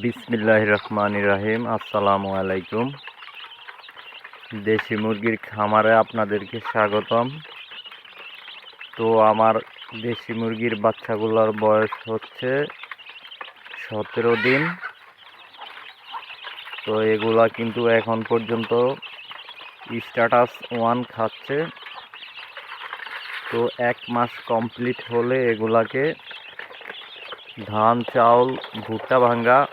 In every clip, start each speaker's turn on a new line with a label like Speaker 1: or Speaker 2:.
Speaker 1: বিসমিল্লাহ রহমান রাহিম, আসসালামু আলাইকুম। দেশি মুরগির খামারে আপনাদেরকে স্বাগতম। তো আমার দেশি মুরগির বাচ্চাগুলোর বয়স হচ্ছে সতেরো দিন। তো এগুলা কিন্তু এখন পর্যন্ত স্ট্যাটাস ওয়ান খাচ্ছে। তো এক মাস কমপ্লিট হলে এগুলাকে ধান, চাউল, ভুট্টা ভাঙ্গা,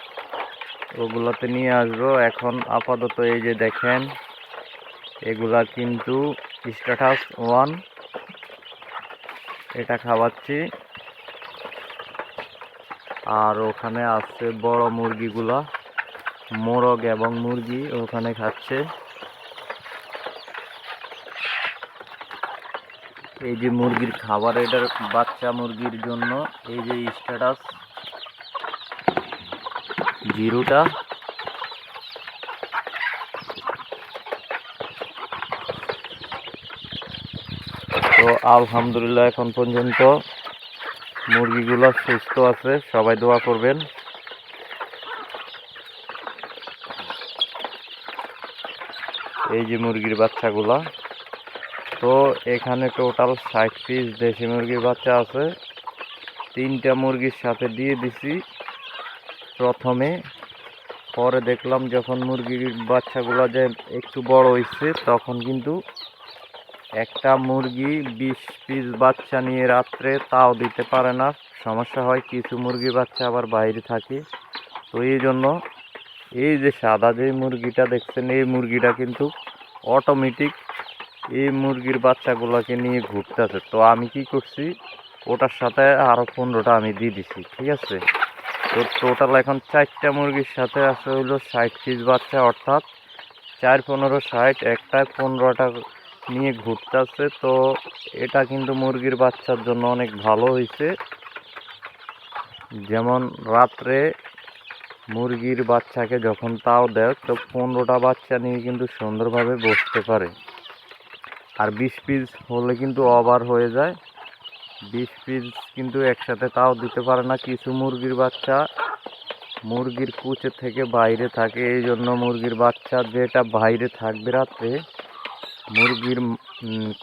Speaker 1: ওগুলোতে নিয়ে আসব। এখন আপাতত এই যে দেখেন, এগুলা কিন্তু স্ট্যাটাস ওয়ান। এটা খাওয়াচ্ছি। আর ওখানে আছে বড় মুরগিগুলা, মোরগ এবং মুরগি ওখানে খাচ্ছে। এই যে মুরগির খাবার, এটার বাচ্চা মুরগির জন্য এই যে স্ট্যাটাস জিরোটা। তো আলহামদুলিল্লাহ এখন পর্যন্ত মুরগিগুলো সুস্থ আছে, সবাই দোয়া করবেন। এই যে মুরগির বাচ্চাগুলা। তো এখানে টোটাল ষাট পিস দেশি মুরগির বাচ্চা আছে। তিনটা মুরগির সাথে দিয়ে দিছি। প্রথমে পরে দেখলাম যখন মুরগির বাচ্চাগুলো যে একটু বড় হয়েছে তখন কিন্তু একটা মুরগি বিশ পিস বাচ্চা নিয়ে রাত্রে তাও দিতে পারে না। সমস্যা হয়, কিছু মুরগি বাচ্চা আবার বাইরে থাকে। তো এই জন্য এই যে সাদা যে মুরগিটা দেখছেন, এই মুরগিটা কিন্তু অটোমেটিক এই মুরগির বাচ্চাগুলোকে নিয়ে ঘুরতেছে। তো আমি কি করছি, ওটার সাথে আরও পনেরোটা আমি দিয়ে দিছি, ঠিক আছে? তো টোটাল এখন চারটা মুরগির সাথে আছে হইল ষাট পিস বাচ্চা, অর্থাৎ চার, পনেরো, ষাট একটায় পনেরোটা নিয়ে ঘুরতেছে। তো এটা কিন্তু মুরগির বাচ্চার জন্য অনেক ভালো হয়েছে যেমন রাত্রে মুরগির বাচ্চাকে যখন তাও দেয়, তো পনেরোটা বাচ্চা নিয়ে কিন্তু সুন্দরভাবে বসতে পারে। আর বিশ পিস হলে কিন্তু ওভার হয়ে যায়। বিশ পিস কিন্তু একসাথে তাও দিতে পারে না। কিছু মুরগির বাচ্চা, মুরগির কুচে থেকে বাইরে থাকে। এই জন্য মুরগির বাচ্চা যেটা বাইরে থাকবে রাত্রে, মুরগির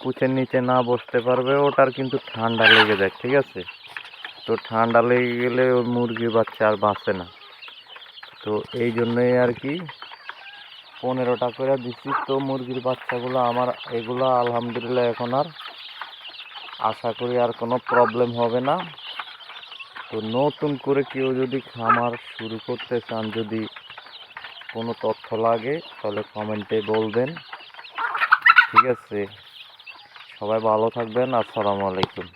Speaker 1: কুচের নিচে না বসতে পারবে। ওটার কিন্তু ঠান্ডা লেগে যায়, ঠিক আছে? তো ঠান্ডা লেগে গেলে ওই মুরগির বাচ্চা আর বাঁচে না। তো এই জন্যই আর কি পনেরোটা করে দিচ্ছি তো মুরগির বাচ্চাগুলো আমার, এগুলো আলহামদুলিল্লাহ এখন আর আশা করি আর কোনো প্রবলেম হবে না। তো নতুন করে কেউ যদি খামার শুরু করতে চান, যদি কোনো তথ্য লাগে, তাহলে কমেন্টে বলবেন। ঠিক আছে? সবাই ভালো থাকবেন। আসসালামু আলাইকুম।